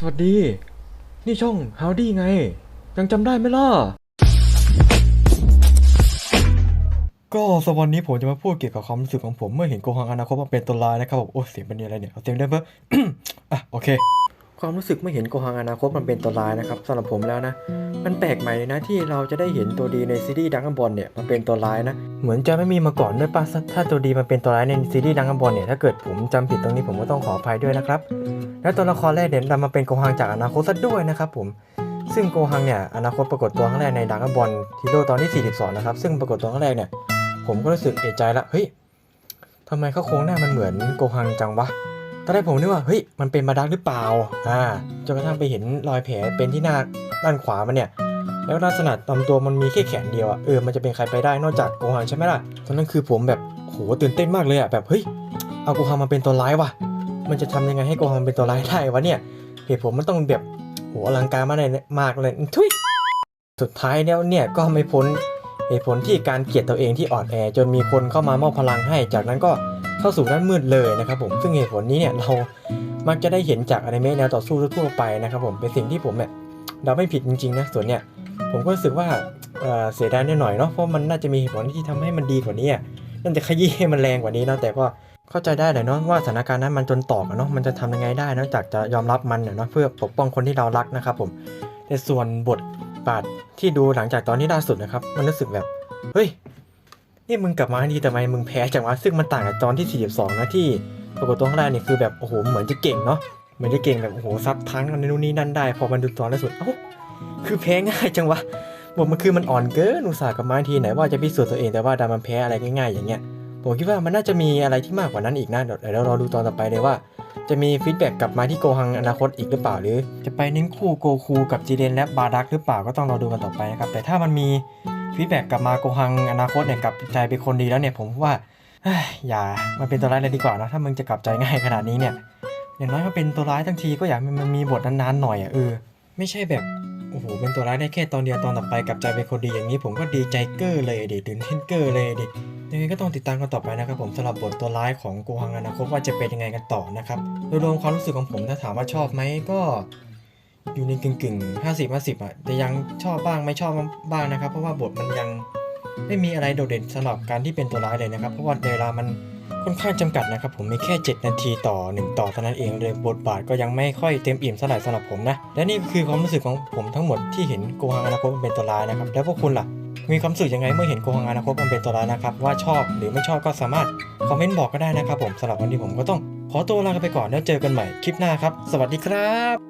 สวัสดี นี่ช่อง Howdy ไง ยังจำได้ไหมล่ะ ก็สวันนี้ผมจะมาพูดเกี่ยวกับความรู้สึกของผมเมื่อเห็นโกหังอนาคตมาเป็นตัวร้ายนะครับผมโอ้เสียงเป็นอะไรเนี่ยเอาเสียงได้เพิ่มอะโอเค ความรู้สึกเมื่อเห็นโกหังอนาคตมันเป็นตัวร้ายนะครับสำหรับผมแล้วนะ มันแปลกใหม่เลยนะที่เราจะได้เห็นตัวดีในซีรีส์ดังกับบอลเนี่ยมันเป็นตัวร้ายนะ เหมือนจะไม่มีมาก่อนด้วยป่ะถ้าตัวดีมันเป็นตัวร้ายในซีรีส์ดังกับบอลเนี่ยถ้าเกิดผมจำผิดตรงนี้ผมก็ต้องขออภัยด้วยนะครับ และตัวละครแรกเนี่ยดันมาเป็นโกหังจากอนาคตซะด้วยนะครับผมซึ่งโกหังเนี่ยอนาคตปรากฏตัวครั้งแรกในดังกับบอลทีโร่ตอนที่ 42 นะครับ ซึ่งปรากฏตัวครั้งแรกเนี่ยผมก็รู้สึกเอะใจละเฮ้ยทำไมเขาโครงหน้ามันเหมือนโกหังจังวะตอนแรกผมนึกว่าเฮ้ยมันเป็นมาดักหรือเปล่าอ่าจนกระทั่งไปเห็นรอยแผลเป็นที่หน้าด้านขวามันเนี่ย แล้วลักษณะลำตัวมันมีแค่แขนเดียวอะเออมันจะเป็นใครไปได้นอกจากโกหังใช่ไหมล่ะตอนนั้นคือผมแบบโหตื่นเต้นมากเลยอะแบบเฮ้ยเอาโกหังมาเป็นตัวร้ายว่ะ มันจะทำยังไงให้โกหังเป็นตัวร้ายได้วะเนี่ยเหตุผลมันต้องแบบโหอลังการมากเลยมากเลยทุยสุดท้ายแล้วเนี่ยก็ไม่พ้นเหตุผลที่การเกลียดตัวเองที่อ่อนแอ จนมีคนเข้ามามอบพลังให้ จากนั้นก็เข้าสู่ด้านมืดเลยนะครับผมซึ่งเหตุผลนี้เนี่ยเรามักจะได้เห็นจากอนิเมะแนวต่อสู้ทั่วไปนะครับผมเป็นสิ่งที่ผมเนี่ยเดาไม่ผิดจริงๆนะส่วนเนี่ย ผมก็รู้สึกว่าเเสียดายนิดหน่อยเนาะเพราะมันน่าจะมีเหตุผลที่ทำให้มันดีกว่านี้อะน่าจะขยี้ให้มันแรงกว่านี้เนาะแต่ก็เข้าใจได้แหละเนาะว่าสถานการณ์นั้นมันจนตอกเนาะมันจะทำยังไงได้นอกจากจะยอมรับมันเนาะเพื่อปกป้องคนที่เรารักนะครับผมแต่ส่วนบทบาทที่ดูหลังจากตอนที่ล่าสุดนะครับ มันรู้สึกแบบเฮ้ยนี่มึงกลับมาทีทำไมมึงแพ้จังวะซึ่งมันต่างจากตอนที่ 42 นะที่ปรากฏตัวข้างแรกเนี่ยคือแบบโอ้โหเหมือนจะเก่งเนาะเหมือนจะเก่งแบบโอ้โหซับทั้งนนู้นนี่นั่นได้ พอมันดูตอนล่าสุดเอ้า คือแพ้ง่ายจังวะบอกมันคือมันอ่อนเกินอุตส่าห์กับมาทีไหนว่าจะพิสูจน์ตัวเองแต่ว่าดันมันแพ้อะไรง่ายๆอย่างเงี้ยผมคิดว่ามันน่าจะมีอะไรที่มากกว่านั้นอีกนะเดี๋ยวเดี๋ยวเราดูตอนต่อไปเลยว่า จะมีฟีดแบ็กกลับมาที่โกฮังอนาคตอีกหรือเปล่าหรือ จะไปเน้นคู่โกคูกับจีเดนและบาดักหรือเปล่าก็ต้องรอดูกันต่อไปนะครับแต่ถ้ามันมีฟีดแบ็กกลับมาโกฮังอนาคตเนี่ยกลับใจเป็นคนดีแล้วเนี่ยผมว่าอย่ามาเป็นตัวร้ายเลยดีกว่านะถ้ามึงจะกลับใจง่ายขนาดนี้เนี่ยอย่างน้อยก็เป็นตัวร้ายทั้งทีก็อยากมันมีบทนานๆหน่อยอะเออไม่ใช่แบบ อ้โหเป็นตัวร้ายได้แค่ตอนเดียวตอนต่อไปกลับใจเป็นคนดีอย่างนี้ผมก็ดีใจเกอร์เลยดิตื่นเต้นเกอร์เลยดิยังไงก็ต้องติดตามกันต่อไปนะครับผมสำหรับบทตัวร้ายของโกฮังอนาคตว่าจะเป็นยังไงกันต่อนะครับโดยรวมความรู้สึกของผมถ้าถามว่าชอบไหมก็อยู่ในกึ่งกึ่งห้าสิบห้าสิบอะแต่ยังชอบบ้างไม่ชอบบ้างนะครับ เพราะว่าบทมันยังไม่มีอะไรโดดเด่นสำหรับการที่เป็นตัวร้ายเลยนะครับ เพราะว่าเวลามัน ค่อนข้างจำกัดนะครับผมมีแค่ 7 นาทีต่อ 1 ต่อเท่านั้นเองเลยบทบาทก็ยังไม่ค่อยเต็มอิ่มเท่าไหร่สำหรับผมนะ และนี่คือความรู้สึกของผมทั้งหมดที่เห็นโกฮังอนาคตเป็นตัวร้ายนะครับ แล้วพวกคุณล่ะ มีความรู้สึกยังไงเมื่อเห็นโกหังอนาคตมันเป็นตัวร้ายนะครับ ว่าชอบหรือไม่ชอบก็สามารถคอมเมนต์บอกก็ได้นะครับผมสำหรับวันนี้ผมก็ต้องขอตัวลาไปก่อนแล้วเจอกันใหม่คลิปหน้าครับ สวัสดีครับ